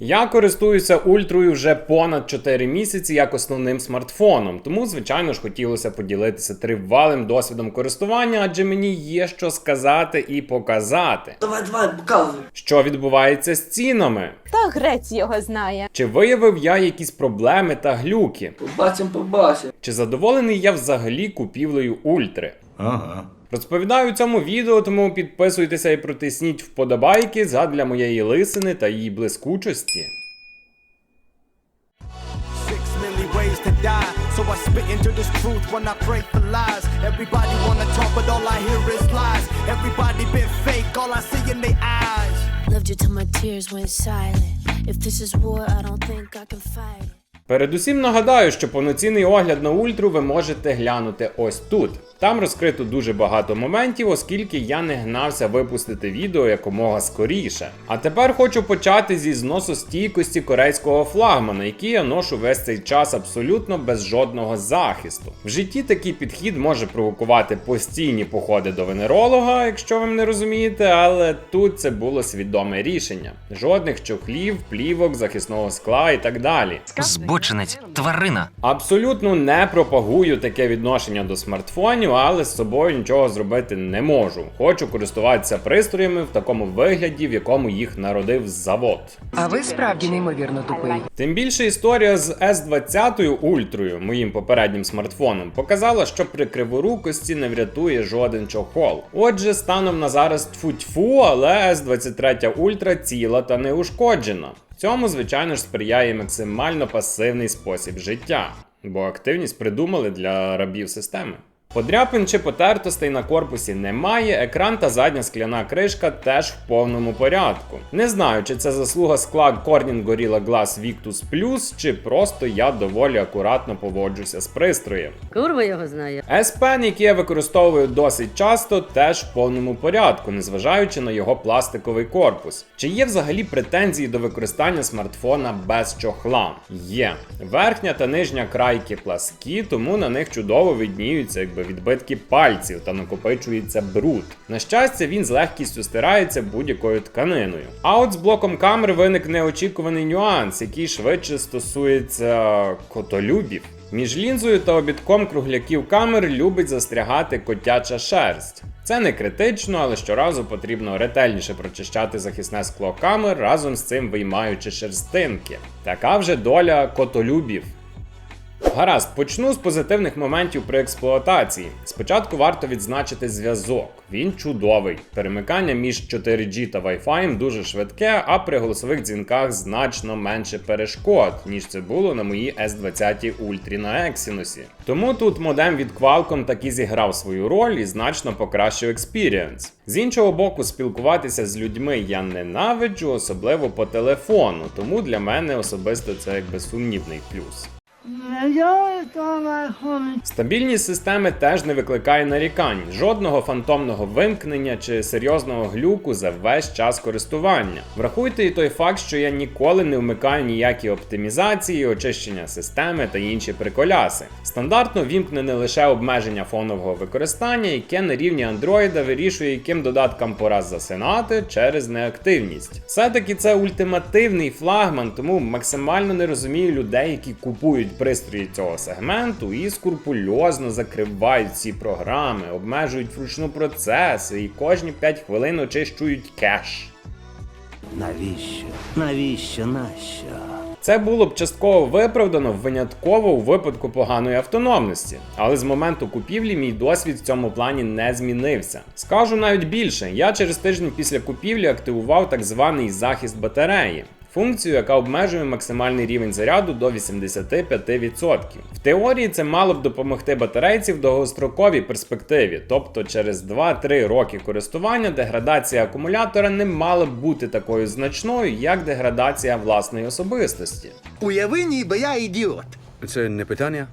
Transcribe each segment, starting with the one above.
Я користуюся ультрою вже понад 4 місяці як основним смартфоном, тому, звичайно ж, хотілося поділитися тривалим досвідом користування, адже мені є що сказати і показати. Давай, давай, показуй. Що відбувається з цінами? Та грець його знає. Чи виявив я якісь проблеми та глюки? Побачим, побачим. Чи задоволений я взагалі купівлею ультри? Ага. Розповідаю у цьому відео, тому підписуйтеся і протисніть вподобайки задля моєї лисини та її блискучості. So I spit into this truth when I pray for lies. Everybody wanna talk, but all I hear is lies. Everybody been fake, all I see in their eyes. Loved you till my tears went silent. If this is war, I don't think I can fight it. Передусім нагадаю, що повноцінний огляд на ультру ви можете глянути ось тут. Там розкрито дуже багато моментів, оскільки я не гнався випустити відео якомога скоріше. А тепер хочу почати зі зносу стійкості корейського флагмана, який я ношу весь цей час абсолютно без жодного захисту. В житті такий підхід може провокувати постійні походи до венеролога, якщо ви мене розумієте, але тут це було свідоме рішення. Жодних чохлів, плівок, захисного скла і так далі. Збочинець, тварина. Абсолютно не пропагую таке відношення до смартфонів, але з собою нічого зробити не можу. Хочу користуватися пристроями в такому вигляді, в якому їх народив завод. А ви справді неймовірно тупий. Тим більше історія з S20 ультрою, моїм попереднім смартфоном, показала, що при криворукості не врятує жоден чохол. Отже, станом на зараз тфу-тьфу, але S23 Ультра ціла та не ушкоджена. Цьому, звичайно ж, сприяє максимально пасивний спосіб життя, бо активність придумали для рабів системи. Подряпин чи потертостей на корпусі немає, екран та задня скляна кришка теж в повному порядку. Не знаю, чи це заслуга скла Corning Gorilla Glass Victus Plus, чи просто я доволі акуратно поводжуся з пристроєм. Курва його знає. S-Pen, який я використовую досить часто, теж в повному порядку, незважаючи на його пластиковий корпус. Чи є взагалі претензії до використання смартфона без чохла? Є. Верхня та нижня крайки пласкі, тому на них чудово видніються якби відбитки пальців та накопичується бруд. На щастя, він з легкістю стирається будь-якою тканиною. А от з блоком камер виник неочікуваний нюанс, який швидше стосується котолюбів. Між лінзою та обідком кругляків камер любить застрягати котяча шерсть. Це не критично, але щоразу потрібно ретельніше прочищати захисне скло камер, разом з цим виймаючи шерстинки. Така вже доля котолюбів. Гаразд, почну з позитивних моментів при експлуатації. Спочатку варто відзначити зв'язок. Він чудовий. Перемикання між 4G та Wi-Fi дуже швидке, а при голосових дзвінках значно менше перешкод, ніж це було на моїй S20 Ultra на Exynos. Тому тут модем від Qualcomm таки зіграв свою роль і значно покращив експірієнс. З іншого боку, спілкуватися з людьми я ненавиджу, особливо по телефону, тому для мене особисто це якби сумнівний плюс. yeah. Стабільність системи теж не викликає нарікань, жодного фантомного вимкнення чи серйозного глюку за весь час користування. Врахуйте і той факт, що я ніколи не вмикаю ніякі оптимізації, очищення системи та інші приколяси. Стандартно вімкнене лише обмеження фонового використання, яке на рівні Android вирішує, яким додаткам пора засинати через неактивність. Все-таки це ультимативний флагман, тому максимально не розумію людей, які купують пристрої цього сегменту і скрупульозно закривають всі програми, обмежують вручну процеси і кожні 5 хвилин очищують кеш. Навіщо? Навіщо? Нащо? Це було б частково виправдано винятково у випадку поганої автономності, але з моменту купівлі мій досвід в цьому плані не змінився. Скажу навіть більше, я через тиждень після купівлі активував так званий захист батареї. Функцію, яка обмежує максимальний рівень заряду до 85%. В теорії це мало б допомогти батарейці в довгостроковій перспективі, тобто через 2-3 роки користування деградація акумулятора не мала б бути такою значною, як деградація власної особистості. Уяви, ніби я ідіот. Це не питання?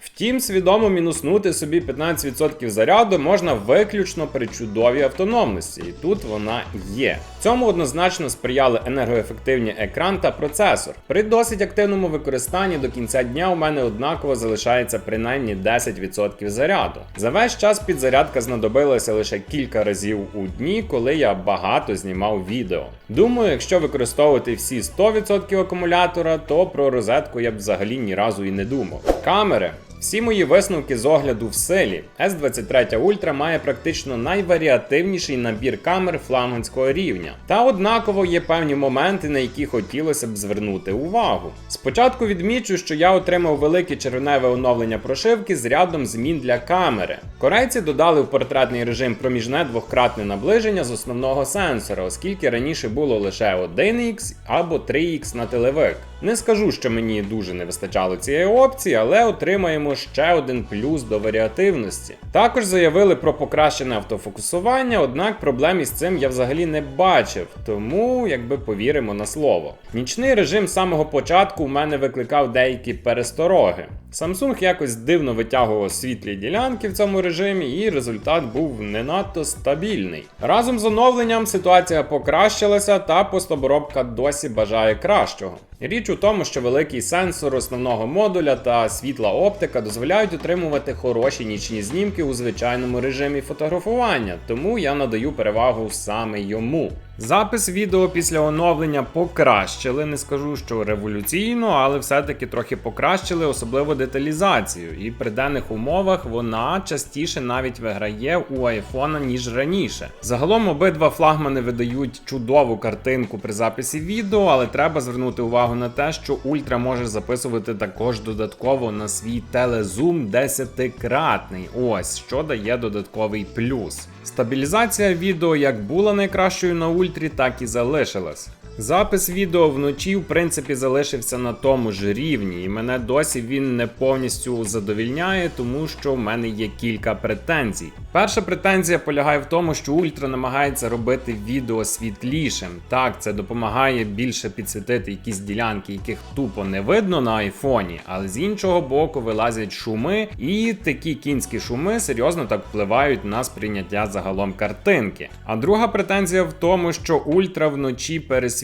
Втім, свідомо мінуснути собі 15% заряду можна виключно при чудовій автономності, і тут вона є. Цьому однозначно сприяли енергоефективні екран та процесор. При досить активному використанні до кінця дня у мене однаково залишається принаймні 10% заряду. За весь час підзарядка знадобилася лише кілька разів у дні, коли я багато знімав відео. Думаю, якщо використовувати всі 100% акумулятора, то про розетку я б взагалі ні разу і не думав. Камери. Всі мої висновки з огляду в силі. S23 Ultra має практично найваріативніший набір камер флагманського рівня. Та однаково є певні моменти, на які хотілося б звернути увагу. Спочатку відмічу, що я отримав велике червоневе оновлення прошивки з рядом змін для камери. Корейці додали в портретний режим проміжне двократне наближення з основного сенсора, оскільки раніше було лише 1х або 3х на телевик. Не скажу, що мені дуже не вистачало цієї опції, але отримаємо ще один плюс до варіативності. Також заявили про покращене автофокусування, однак проблем із цим я взагалі не бачив, тому якби повіримо на слово. Нічний режим з самого початку у мене викликав деякі перестороги. Samsung якось дивно витягував світлі ділянки в цьому режимі, і результат був не надто стабільний. Разом з оновленням ситуація покращилася, та постоборобка досі бажає кращого. Річ у тому, що великий сенсор основного модуля та світла оптика дозволяють отримувати хороші нічні знімки у звичайному режимі фотографування, тому я надаю перевагу саме йому. Запис відео після оновлення покращили, не скажу, що революційно, але все-таки трохи покращили, особливо деталізацію. І при даних умовах вона частіше навіть виграє у айфона, ніж раніше. Загалом обидва флагмани видають чудову картинку при записі відео, але треба звернути увагу на те, що Ультра може записувати також додатково на свій телезум 10-кратний. Ось що дає додатковий плюс. Стабілізація відео як була найкращою на ультрі, так і залишилась. Запис відео вночі, в принципі, залишився на тому ж рівні, і мене досі він не повністю задовільняє, тому що в мене є кілька претензій. Перша претензія полягає в тому, що Ультра намагається робити відео світлішим. Так, це допомагає більше підсвітити якісь ділянки, яких тупо не видно на айфоні, але з іншого боку вилазять шуми, і такі кінські шуми серйозно так впливають на сприйняття загалом картинки. А друга претензія в тому, що Ультра вночі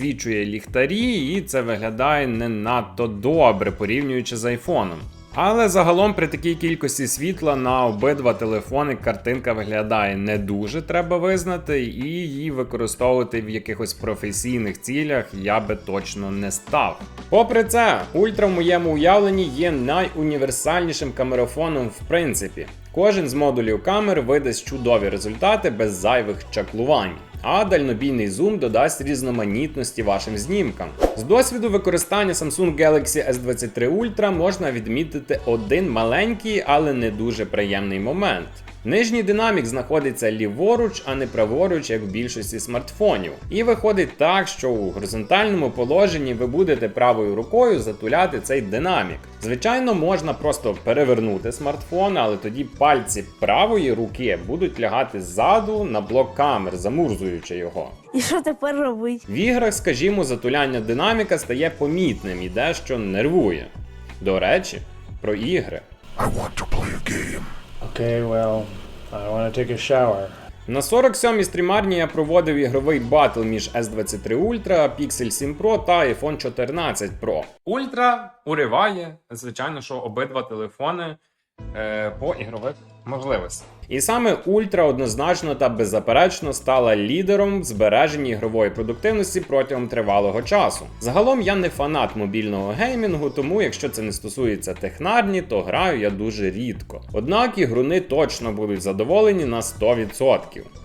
пересвічує ліхтарі, і це виглядає не надто добре порівнюючи з айфоном. Але загалом при такій кількості світла на обидва телефони картинка виглядає не дуже, треба визнати, і її використовувати в якихось професійних цілях я би точно не став. Попри це, ультра в моєму уявленні є найуніверсальнішим камерафоном в принципі. Кожен з модулів камер видасть чудові результати без зайвих чаклувань. А дальнобійний зум додасть різноманітності вашим знімкам. З досвіду використання Samsung Galaxy S23 Ultra можна відмітити один маленький, але не дуже приємний момент. Нижній динамік знаходиться ліворуч, а не праворуч, як в більшості смартфонів. І виходить так, що у горизонтальному положенні ви будете правою рукою затуляти цей динамік. Звичайно, можна просто перевернути смартфон, але тоді пальці правої руки будуть лягати ззаду на блок камер, замурзуючи його. І що тепер робить? В іграх, скажімо, затуляння динаміка стає помітним і дещо нервує. До речі, про ігри. Okay, well, I want to take a shower. На 47-й стрімарні я проводив ігровий батл між S23 Ultra, Pixel 7 Pro та iPhone 14 Pro. Ultra уриває, звичайно, що обидва телефони е, по ігрових можливостях. І саме Ультра однозначно та беззаперечно стала лідером в збереженні ігрової продуктивності протягом тривалого часу. Загалом я не фанат мобільного геймінгу, тому якщо це не стосується технарні, то граю я дуже рідко. Однак ігруни точно будуть задоволені на 100%.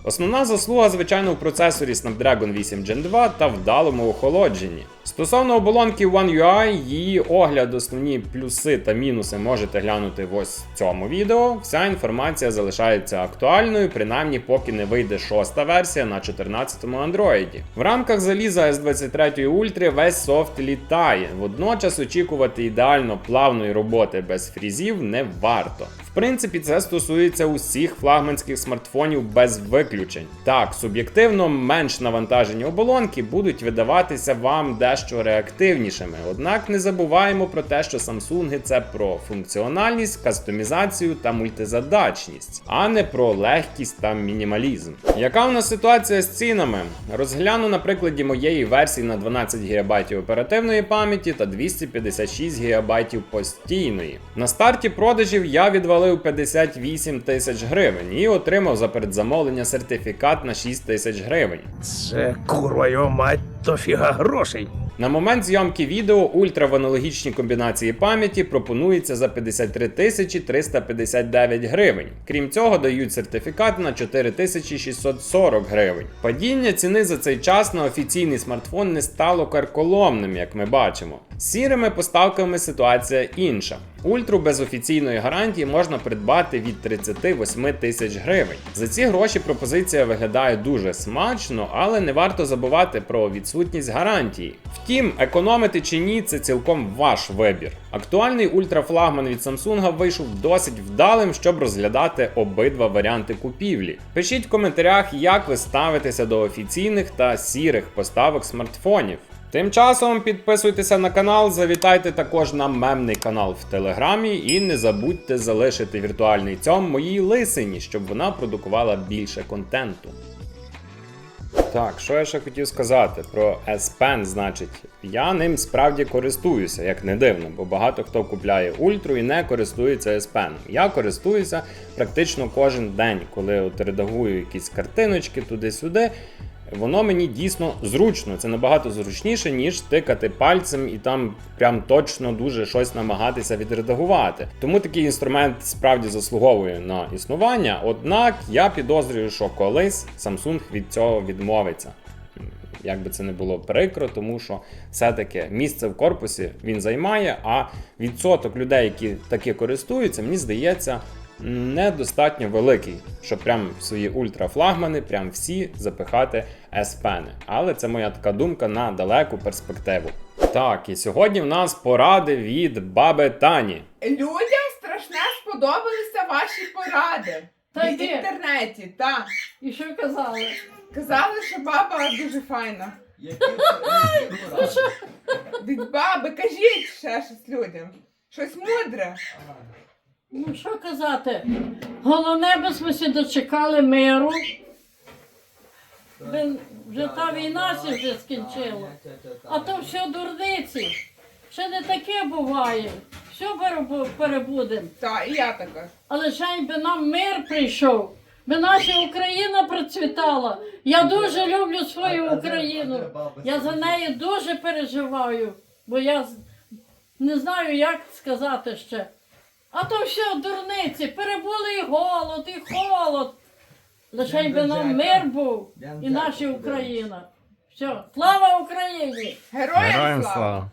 Основна заслуга, звичайно, в процесорі Snapdragon 8 Gen 2 та вдалому охолодженні. Стосовно оболонки One UI, її огляд, основні плюси та мінуси можете глянути в ось цьому відео. Вся інформація залишається актуальною, принаймні поки не вийде шоста версія на 14-му Android. В рамках заліза S23 Ultra весь софт літає. Водночас очікувати ідеально плавної роботи без фрізів не варто. Принципі, це стосується усіх флагманських смартфонів без виключень. Так, суб'єктивно менш навантажені оболонки будуть видаватися вам дещо реактивнішими. Однак не забуваємо про те, що Samsung це про функціональність, кастомізацію та мультизадачність, а не про легкість та мінімалізм. Яка у нас ситуація з цінами? Розгляну на прикладі моєї версії на 12 ГБ оперативної пам'яті та 256 ГБ постійної. На старті продажів я відвалив 58 тисяч гривень і отримав за передзамовлення сертифікат на 6 тисяч гривень. Це курва його мать, то фіга грошей. На момент зйомки відео ультра в аналогічній комбінації пам'яті пропонується за 53 тисячі 359 гривень. Крім цього, дають сертифікат на 4640 гривень. Падіння ціни за цей час на офіційний смартфон не стало карколомним, як ми бачимо. З сірими поставками ситуація інша. Ультру без офіційної гарантії можна придбати від 38 тисяч гривень. За ці гроші пропозиція виглядає дуже смачно, але не варто забувати про відсутність гарантії. Втім, економити чи ні, це цілком ваш вибір. Актуальний ультрафлагман від Samsung вийшов досить вдалим, щоб розглядати обидва варіанти купівлі. Пишіть в коментарях, як ви ставитеся до офіційних та сірих поставок смартфонів. Тим часом підписуйтеся на канал, завітайте також на мемний канал в Телеграмі і не забудьте залишити віртуальний цьом моїй лисині, щоб вона продукувала більше контенту. Так, що я ще хотів сказати про S Pen, значить, я ним справді користуюся, як не дивно, бо багато хто купляє ультру і не користується S Pen. Я користуюся практично кожен день, коли от редагую якісь картиночки туди-сюди. Воно мені дійсно зручно. Це набагато зручніше, ніж тикати пальцем і там прям точно дуже щось намагатися відредагувати. Тому такий інструмент справді заслуговує на існування. Однак я підозрюю, що колись Samsung від цього відмовиться. Як би це не було прикро, тому що все-таки місце в корпусі він займає, а відсоток людей, які таки користуються, мені здається, недостатньо великий, щоб прям в свої ультрафлагмани, прям всі запихати S-Pen. Але це моя така думка на далеку перспективу. Так, і сьогодні в нас поради від баби Тані. Людям страшно сподобалися ваші поради. Та в йди. інтернеті, так. І що казали? Казали, що баба дуже файна. Від баби, кажіть ще щось людям. Щось мудре. Ну що казати? Головне, би ми дочекали миру. Би вже та війна сі вже скінчила. А то все дурниці. Ще не таке буває. Все перебу- перебудемо. Так, і я така. Але ще би нам мир прийшов. Би наша Україна процвітала. Я дуже люблю свою Україну. Я за неї дуже переживаю, бо я з- не знаю, як сказати ще. А то все дурниці, перебули і голод, і холод. Лише й би нам мир був і наша Україна. Все, слава Україні! Героям слава!